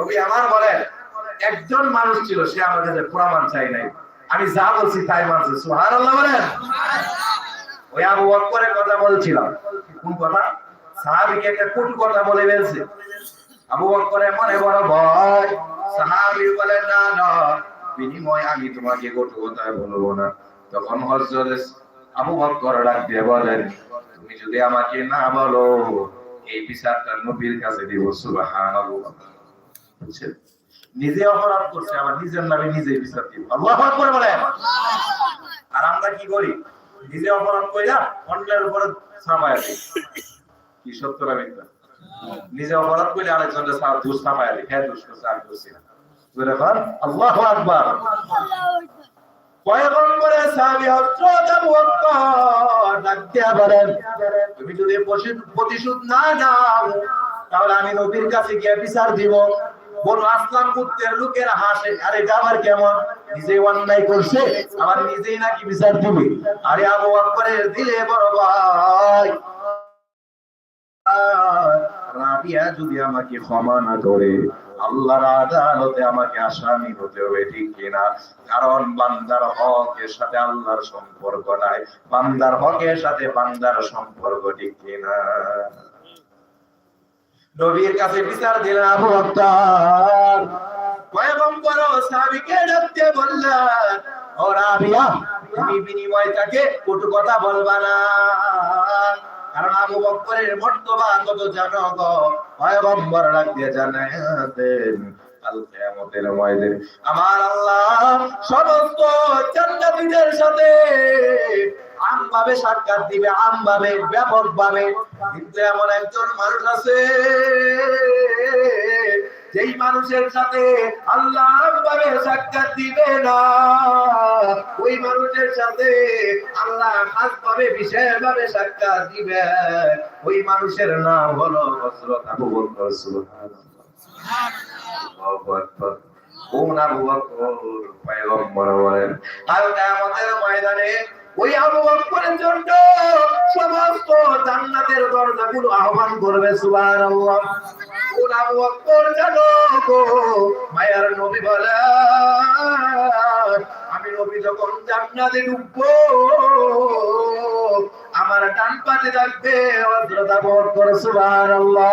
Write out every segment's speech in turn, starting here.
নবী আমার বলেন, একজন মানুষ ছিল, সে আমার কাছে প্রমাণ চাই নাই। আমি যা বলছি তাই মানছে। সুবহানাল্লাহ বলেন। ওই আবু কথা বলছিলাম। কোন কথা? সাহাবীকে একটা কটু কথা বলে ফেলছে। আবু মনে বড় ভয়। সাহাবী না না, বিনিময় আমি তোমাকে কটু কথা বলব না। তখন হযরত আবু বকর ডাক দিয়ে বলেন, তুমি যদি আমাকে না বলো, এই বিচারটা নবীর কাছে দিব, সুবহানাল্লাহ। বুঝছেন নিজে অপরাধ করছে, আবার নিজের নামে নিজে বিচার দিব আল্লাহু আকবার বলেন। আর আমরা কি করি? নিজে অপরাধ কইরা অন্যের উপরে চাপায় দিই। কি সত্য না মিথ্যা? নিজে অপরাধ করলে আরেকজনের সাথে দোষ চাপায় দিই। হ্যাঁ দোষ করছে, আমি করছি না। বল আল্লাহু আকবার। তুমি যদি প্রতিশোধ না নাও, তাহলে আমি নবীর কাছে গিয়ে বিচার দিব। বড় আসলাম হাসে, আরে আবার কেমন? নিজে অন্যায় করছে, আবার নিজেই নাকি বিচার দিবে। আরে বকরের দিলে বড় ভাই। রাবিয়া যদি আমাকে ক্ষমা না করে, আল্লাহর আদালতে আমাকে আসামি হতে হবে, ঠিক কিনা? কারণ বান্দার হকের সাথে আল্লাহর সম্পর্ক নাই। বান্দার হকের সাথে বান্দার সম্পর্ক ঠিক কিনা? নবীর কাছে বিচার দিলাম। বকর পয়গম্বর সাহাবীকে ডাকতে বললেন ও রাবিয়া তুমি বিনিময় তাকে কটু কথা বলবা না। কারণ আবু বকরের মর্তবা কত জানো গো। পয়গম্বর ডাকতে জানাতেন আমার আল্লাহ সমস্ত জান্নাতীদের সাথে আমভাবে সাক্ষাৎ দিবে, আমভাবে ব্যাপকভাবে কিন্তু এমন একজন মানুষ আছে, যেই মানুষের সাথে আল্লাহ আমভাবে সাক্ষাৎ দিবে না, ওই মানুষের সাথে আল্লাহ খাস ভাবে বিশেষ ভাবে সাক্ষাৎ দিবে। ওই মানুষের নাম হলো হযরত আবু বকর, সুবহানাল্লাহ। আল্লাহু ময়দানে ওই জন্য সমস্ত জান্নাতের আহ্বান করবে, সুবহানাল্লাহ। মায়ার নবী বলে, আমি নবী যখন জান্নাতে ঢুকবো, আমার ডান পাশে থাকবে হযরত আবু বকর সুবহানাল্লাহ।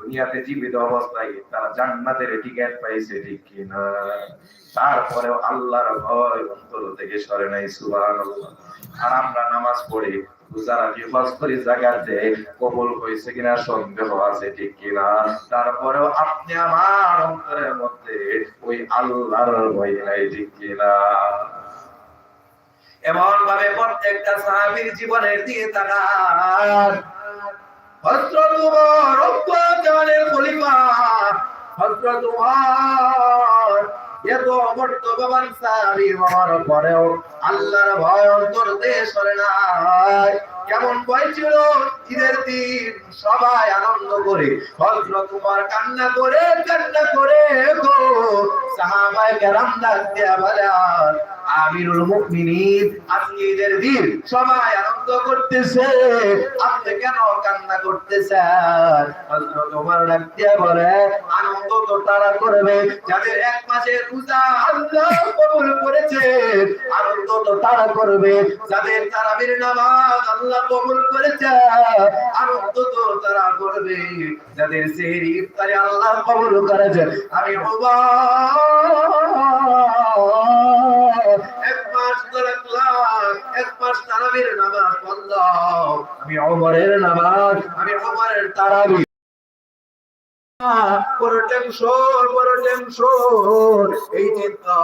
দুনিয়াতে জীবিত অবস্থায় তারা জান্নাতের টিকেট পাইছে, ঠিক কিনা? তারপরেও আল্লাহর ভয় অন্তর থেকে সরে নাই, সুবহানাল্লাহ। আর আমরা নামাজ পড়ি যারা বিহজ করি জায়গাতে কবুল হয়েছে কিনা সন্দেহ আছে, ঠিক কিনা? তারপরেও আপনি আমার অন্তরের মধ্যে ওই আল্লাহর ভয় নাই, ঠিক কিনা? এমন ভাবে প্রত্যেকটা সাহাবীর জীবনের দিকে তাকান। হযরত উমর রব্বানের খলিফা। হযরত উমর এত বর্তমান সাহাবী হওয়ার পরেও আল্লাহর ভয় অন্তর দিয়ে সরে নাই। কেমন ভয় ছিল ঈদের দিন সবাই আনন্দ করে, হযরত উমর কান্না করে কান্না করে, গো, সাহাবায়ে কেরাম ডাক দেয়া বলেন আমিরুল মুমিনিন, আজকে ঈদের দিন সবাই আনন্দ করতেছে, আপনি কেন কান্না করতেছেন? হযরত ওমর দিয়ে বলে, আনন্দ তো তারা করবে, যাদের এক মাসের রোজা আল্লাহ তারা করবে, যাদের তারাবির নামাজ আল্লাহ কবুল করেছে আনন্দ তো তারা করবে। যাদের সেহরি ইফতারি আল্লাহ কবুল করেছে, আমি এক মাস এক মাস তারাবির নামাজ আমি ওমরের নামাজ, আমি ওমরের তারাবি। বড় টেনশন বড় টেনশন। এই চিন্তা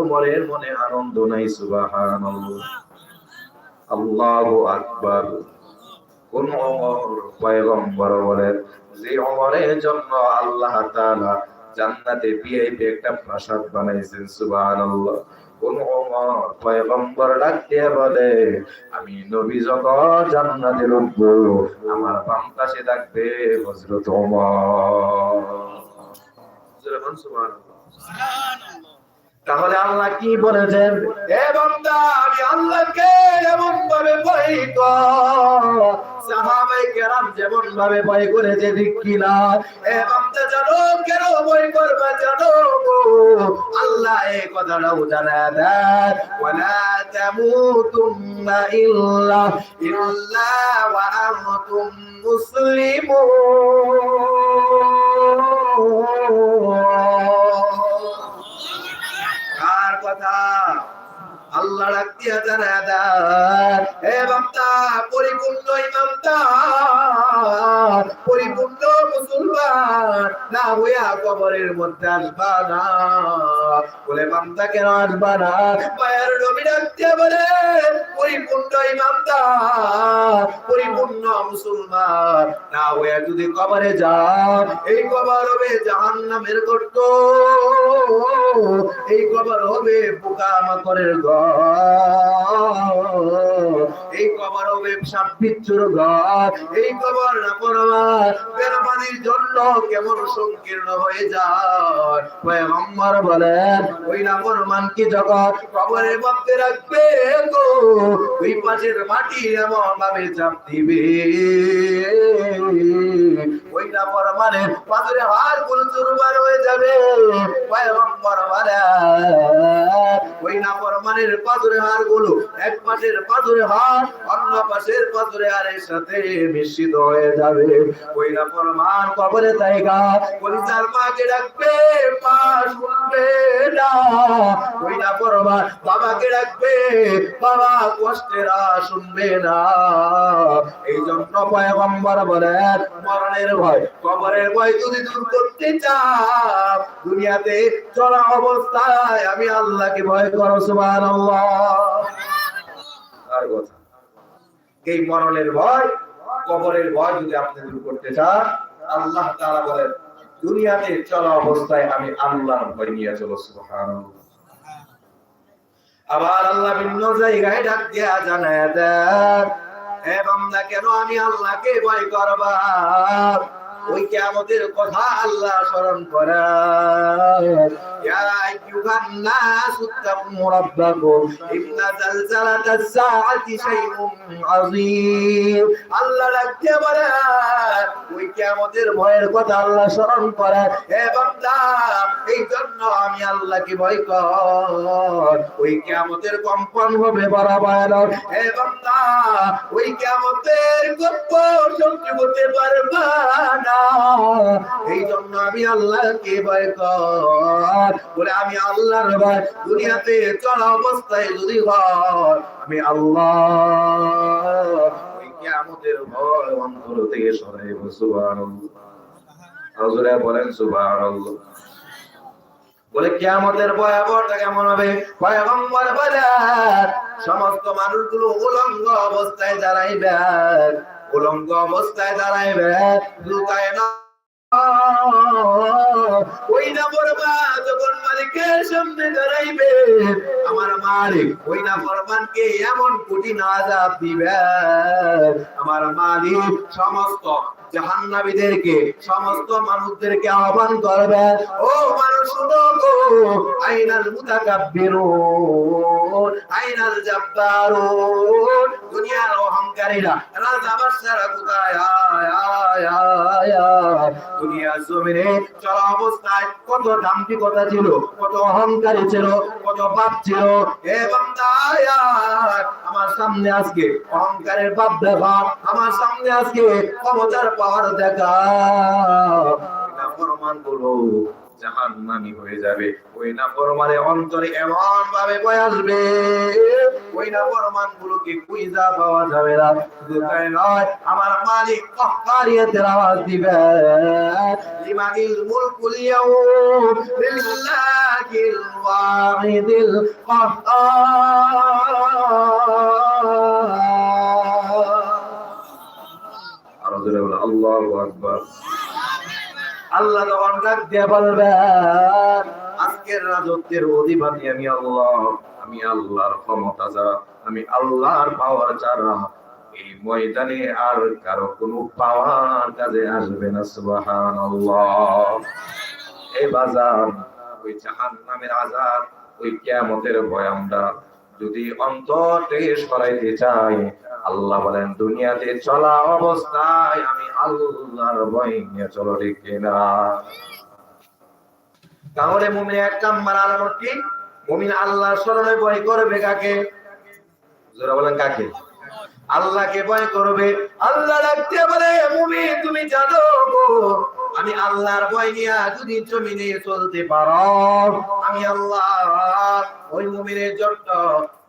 ওমরের মনে আনন্দ নাই, সুবহানাল্লাহ। আল্লাহু আকবার। কোন ওমর পয়গম্বর বলেন, যে ওমরের জন্য আল্লাহ তাআলা জান্নাতে ভিআইপি একটা প্রাসাদ বানাইছেন, সুবহানাল্লাহ। কোন পয়গম্বর ডাক বলে, আমি নবী যখন জান্নাতে ঢুকবো, আমার বাম পাশে থাকবে হযরত ওমর সুবহানাল্লাহ। তাহলে আল্লাহ কি বলেছেন? এবং আমি আল্লাহকে এমন ভাবে ভয় সাহাবাই কেরাম যেমন ভাবে ভয় করেছে, ঠিক কিনা? এ বান্দা, জানো কেন ভয় করবে, জানো আল্লাহ এই কথাটাও জানা দেয় ওয়ালা তামুতুন্না ইল্লা ইল্লা ওয়া আনতুম মুসলিমুন। কথা আল্লাহ জানা হে বান্দা, পরিপূর্ণ পরিপূর্ণ মুসলমান। না হইয়া কবরের মধ্যে আসবা না। বলে, বান্দা, কেন আসবা না? দিয়া বলে, পরিপূর্ণ ইমানটা পরিপূর্ণ মুসলমান। না যদি কবরে এই কবর হবে গর্ত। এই কবর হবে পোকা মাকড়ের এই কবর হবে ঘর। এই কবর জন্য কেমন সংকীর্ণ হয়ে যায়। পয়গম্বর বলেন, ওই না পরমান কি জগৎ? কবরের মধ্যে রাখবে গো ওই পাশের মাটি এমন ভাবে চাপ দিবে পরমানে পাথরে হার চুরমার হয়ে যাবে। পরমানের পাথরে হারগুলো। এক পাশের পাথরে হার, অন্য পাশের পাথরে সাথে মিশ্রিত হয়ে যাবে। পরমান কবরে পরিচার মাকে ডাকবে, মা শুনবে না। পরমান বাবাকে ডাকবে, বাবা কষ্টেরা শুনবে না। এই জন্য পয়গম্বর বলেন, মরণের ভয় দুনিয়াতে চলা অবস্থায় আমি আল্লাহকে ভয় করো এই মরণের ভয়, কবরের ভয় যদি আপনি দূর করতে চান, আল্লাহ তাআলা বলেন, দুনিয়াতে চলা অবস্থায় আমি ভয় নিয়ে চলো, সুবহানাল্লাহ। আবার আল্লাহ ভিন্ন জায়গায় ডাক দিয়া জানায় দেন বান্দা, কেন আমি আল্লাহকে ভয় করবা? ওই কিয়ামতের কথা আল্লাহ স্মরণ করা আল্লাহ ডাকতে বলে, ওই কিয়ামতের ভয়ের কথা আল্লাহ স্মরণ বান্দা এই জন্য আমি আল্লাহকে ভয় কর। ওই কিয়ামতের কম্পন হবে হে বান্দা, ওই কিয়ামতের গপ্প সহ্য করতে পারবা না। এই জন্য আমি আল্লাহকে ভয় কর। বলে আমি আল্লাহর ভয়, দুনিয়াতে চলা অবস্থায় যদি হয় আমি আল্লাহ ভয় অন্তর থেকে সুবহানাল্লাহ। বলে ভয়াবহটা কেমন হবে? সমস্ত মানুষগুলো উলঙ্গ অবস্থায় দাঁড়াইবে উলঙ্গ অবস্থায় দাঁড়াইবে, লুকায় না। ওই না যখন মালিকের সামনে দাঁড়াইবে, আমার মালিক ওই না এমন দিবে। আমার মালিক সমস্ত জাহান্নামীদেরকে, সমস্ত মানুষদেরকে আহ্বান করবে, ও মানুষ আইনাল মুতাকাব্বিরুন, আইনাল জাব্বারুন, দুনিয়ার অহংকারীরা রাজা অবস্থায় কত ছিল, কত অহংকারী ছিল, কত পাপ ছিল। আয়। আমার সামনে আজকে অহংকারের পাপ দেখা, আমার সামনে আজকে ক্ষমতার পাওয়ার দেখা। এটা প্রমাণ করো জাহান্নামী হয়ে যাবে। ওই না পরমানে অন্তরে এমন ভাবে বয়ে আসবে, ওই না পরমান গুলোকে কুইজা পাওয়া যাবে না। শুধু তাই নয়, আমার মালিক কহকারিয়াতের আওয়াজ দিবে। লিমানিল মুলকুল ইয়াউম লিল্লাহিল ওয়াহিদিল বলে, আল্লাহু আকবার। আল্লাহ তখন ডাক দিয়ে বলবেন আজকের রাজত্বের অধিপতি আমি আল্লাহ, আমি আল্লাহর ক্ষমতা ছাড়া আমি আল্লাহর পাওয়ার ছাড়া এই ময়দানে আর কারও কোনো পাওয়ার কাজে আসবে না, সুবহানাল্লাহ। এ বাজার, ওই জাহান্নামের আজাব, ওই কিয়ামতের ভয় আমরা যদি অন্তর থেকে সরাইতে চাই, আল্লাহ বলেন, দুনিয়াতে চলা অবস্থায় আমি আল্লাহর ভয় নিয়ে চলো, ঠিক কিনা তাহলে মুমিন এক নাম্বার আলামত কি? মুমিন আল্লাহর স্মরণে ভয় করবে কাকে? জোরা বলেন, কাকে? আল্লাহকে ভয় করবে। আল্লাহ রাখতে বলে, মুমিন, তুমি জানো আমি আল্লাহর ভয় নিয়ে যদি জমিনে চলতে পারো আমি আল্লাহ, ওই মুমিনের জন্য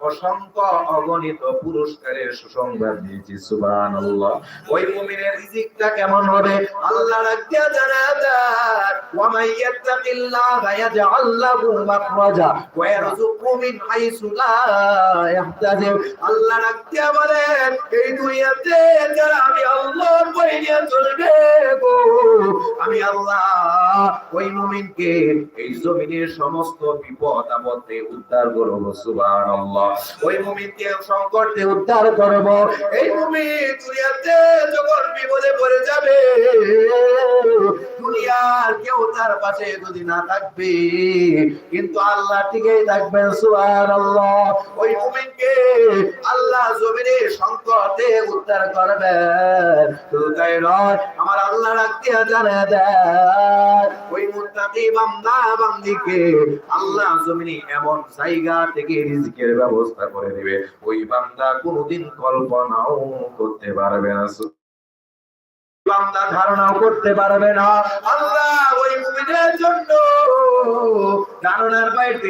অসংখ্য অগণিত পুরস্কারের সুসংবাদ দিয়েছি, সুবহানাল্লাহ। ওই মুমিনের রিজিকটা কেমন হবে? এই আমি আল্লাহ ওই এই জমিনের সমস্ত বিপদ আপদে উদ্ধার করব, সুবহানাল্লাহ। ওই মুমিনকে সংকট থেকে উদ্ধার করব। এই মুমিন দুনিয়াতে যখন বিপদে পড়ে যাবে দুনিয়ার কেউ তার পাশে যদি না থাকবে, কিন্তু আল্লাহ ঠিকই থাকবেন, সুবহানাল্লাহ। ওই মুমিনকে আল্লাহ জমিনে সংকট উদ্ধার আমার আল্লাহ রাখতে জানা দেয় ওই বান্দা বান্দিকে আল্লাহ জমিনে এমন জায়গা থেকে রিজিকের ব্যবস্থা করে দিবে। ওই বান্দা কোনোদিন কল্পনাও করতে পারবে না বান্দা ধারণাও করতে পারবে না। আল্লাহ ওই মুমিনের জন্য ধারণার বাইরে